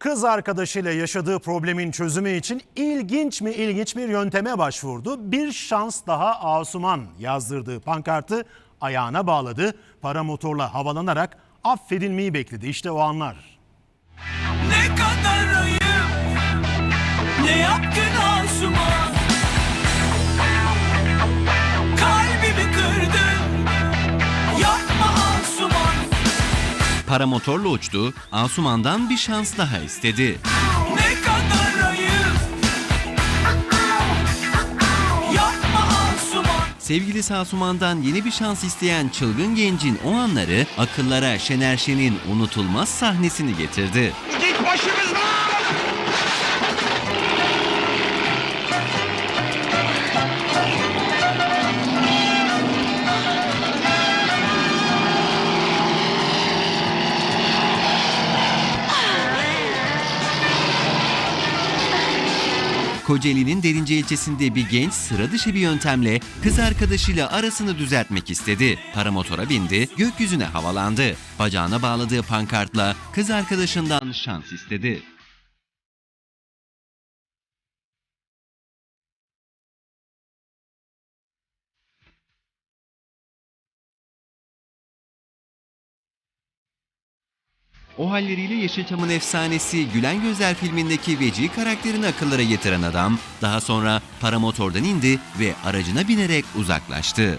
Kız arkadaşıyla yaşadığı problemin çözümü için ilginç mi ilginç bir yönteme başvurdu. Bir şans daha Asuman yazdırdığı pankartı ayağına bağladı. Paramotorla havalanarak affedilmeyi bekledi. İşte o anlar. Ne kadar ayıp Ne yaptın Paramotorla uçtu, Asuman'dan bir şans daha istedi. Ne kadar ayıp Yapma Asuman Sevgilisi Asuman'dan yeni bir şans isteyen çılgın gencin o anları akıllara Şener Şen'in unutulmaz sahnesini getirdi. Git başımızdan! Kocaeli'nin Derince ilçesinde bir genç sıra dışı bir yöntemle kız arkadaşıyla arasını düzeltmek istedi. Paramotora bindi, gökyüzüne havalandı. Bacağına bağladığı pankartla kız arkadaşından şans istedi. O halleriyle Yeşilçam'ın efsanesi Gülen Gözler filmindeki Veci karakterini akıllara getiren adam daha sonra paramotordan indi ve aracına binerek uzaklaştı.